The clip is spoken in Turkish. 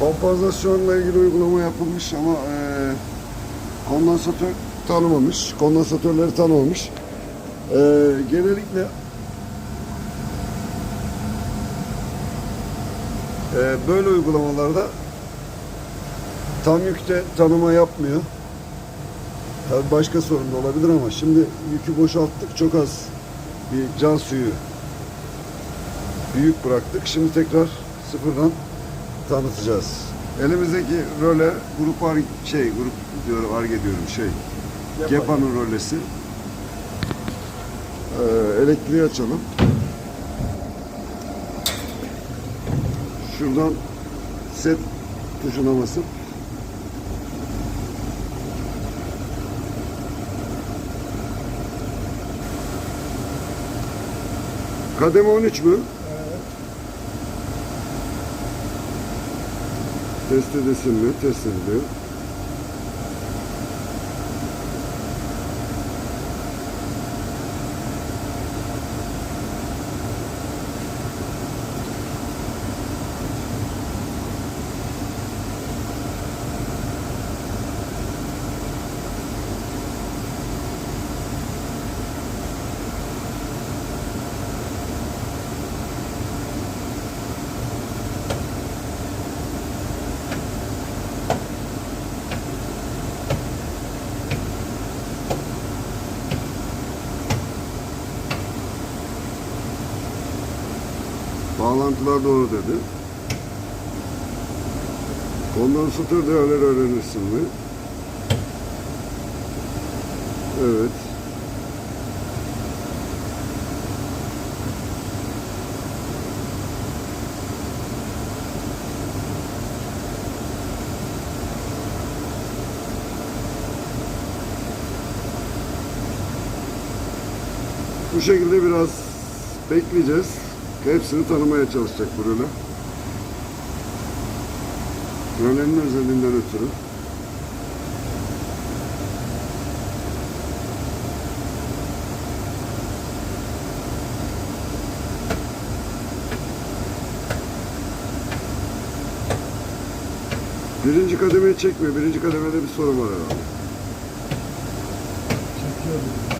Kompozisyonla ilgili uygulama yapılmış ama eee kondansatör tanımamış. Kondansatörleri tanımamış. Eee, genellikle eee, böyle uygulamalarda tam yükte tanıma yapmıyor. Tabii başka sorun da olabilir ama şimdi yükü boşalttık çok az bir can suyu büyük bıraktık. Şimdi tekrar sıfırdan tanıtacağız. Elimizdeki röle grup ar şey grup diyorum arge diyorum şey Gepa'nın rölesi. Ee, elektriği açalım. Şuradan set tuşuna basıp Kademe 13 mü? Test edesin mi? Test ediliyor. Bağlantılar doğru dedi. Kondansatör değerleri öğrenirsin mi? Evet. Bu şekilde biraz bekleyeceğiz. Hepsini tanımaya çalışacak bu röle. Özelliğinden ötürü. Birinci kademeyi çekmiyor. Birinci kademede bir sorun var herhalde. Çekiyor.